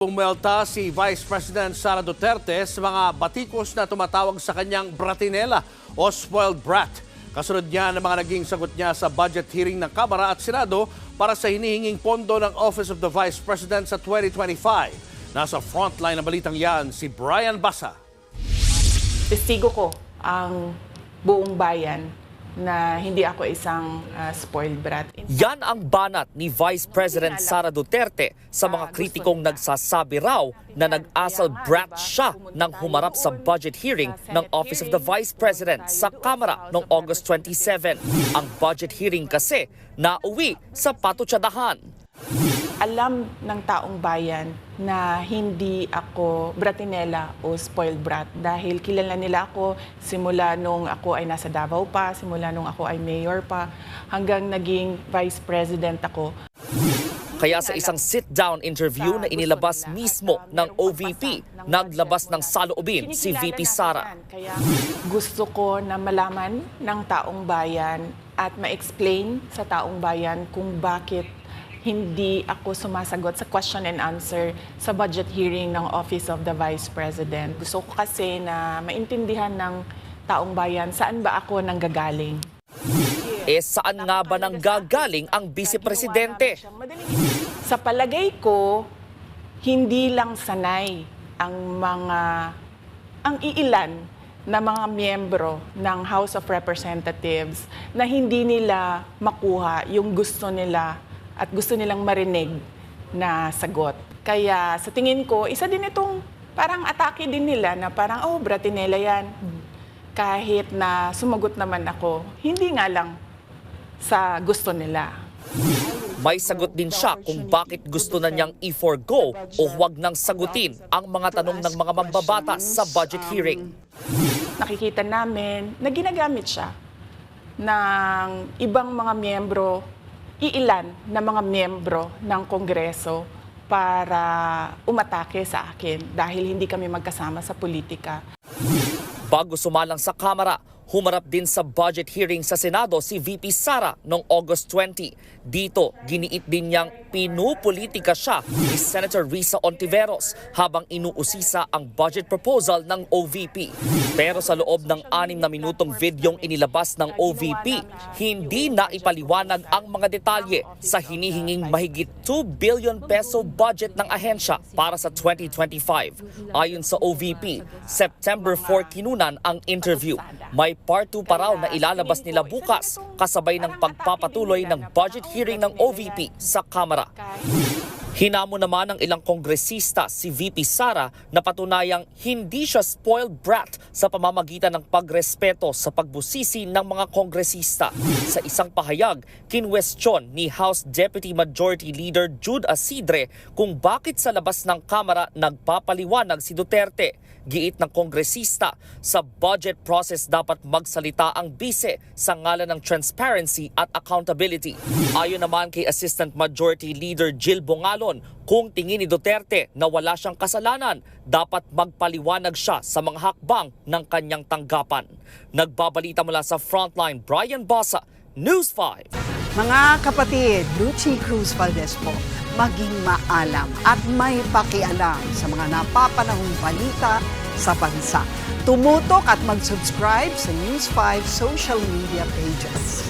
Pumelta si Vice President Sara Duterte sa mga batikos na tumatawag sa kanyang bratinela o spoiled brat. Kasunod niya ng mga naging sagot niya sa budget hearing ng Kamara at Senado para sa hinihinging pondo ng Office of the Vice President sa 2025. Nasa frontline ng balitang yan si Brian Basa. testigo ko ang buong bayan na hindi ako isang ah, spoiled brat. Yan ang banat ni Vice President Sara Duterte sa mga kritikong nagsasabi raw na nag-asal brat siya nang humarap sa budget hearing ng Office of the Vice President sa Kamara noong August 27. Ang budget hearing kasi nauwi sa patutsadahan. Alam ng taong bayan na hindi ako bratinela o spoiled brat dahil kilala nila ako simula nung ako ay nasa Davao pa, simula nung ako ay mayor pa, hanggang naging vice president ako. Kaya sa isang sit-down interview na inilabas mismo ng OVP, naglabas ng saloobin si VP Sara. Kaya gusto ko na malaman ng taong bayan at ma-explain sa taong bayan kung bakit hindi ako sumasagot sa question and answer sa budget hearing ng Office of the Vice President. Gusto ko kasi na maintindihan ng taong bayan saan ba ako nanggagaling. Eh saan nga ba nang gagaling ang Vice Presidente? Sa palagay ko, hindi lang sanay ang mga ang iilan na mga miyembro ng House of Representatives na hindi nila makuha yung gusto nila at gusto nilang marinig na sagot. Kaya sa tingin ko, isa din itong parang atake din nila na parang, oh, bratinela yan. Kahit na sumagot naman ako, hindi nga lang sa gusto nila. May sagot din siya kung bakit gusto na niyang i-forgo o huwag nang sagutin ang mga tanong ng mga mambabatas sa budget hearing. nakikita namin na ginagamit siya ng ibang mga miyembro, iilan na mga miyembro ng Kongreso para umatake sa akin dahil hindi kami magkasama sa politika. Bago sumalang sa Kamara, humarap din sa budget hearing sa Senado si VP Sara noong August 20. Dito, giniit din niyang pinupolitika siya ni Senator Risa Ontiveros habang inuusisa ang budget proposal ng OVP. Pero sa loob ng anim na minutong videong inilabas ng OVP, hindi na ipaliwanag ang mga detalye sa hinihinging mahigit 2 billion peso budget ng ahensya para sa 2025. Ayon sa OVP, September 4 kinunan ang interview. May part 2 pa raw na ilalabas nila bukas kasabay ng pagpapatuloy ng budget hearing ng OVP sa Kamara. Hinamo naman ng ilang kongresista si VP Sara na patunayang hindi siya spoiled brat sa pamamagitan ng pagrespeto sa pagbusisi ng mga kongresista. Sa isang pahayag, kinwestiyon ni House Deputy Majority Leader Jude Asidre kung bakit sa labas ng Kamara nagpapaliwanag si Duterte. Giit ng kongresista, sa budget process dapat magsalita ang bise sa ngalan ng transparency at accountability. Ayon naman kay Assistant Majority Leader Jill Bongalon, kung tingin ni Duterte na wala siyang kasalanan, dapat magpaliwanag siya sa mga hakbang ng kanyang tanggapan. Nagbabalita mula sa Frontline, Brian Basa, News 5. Mga kapatid, Lucy Cruz Valdez po, maging maalam at may pakialam sa mga napapanahong balita sa bansa. Tumutok at mag-subscribe sa News 5 social media pages.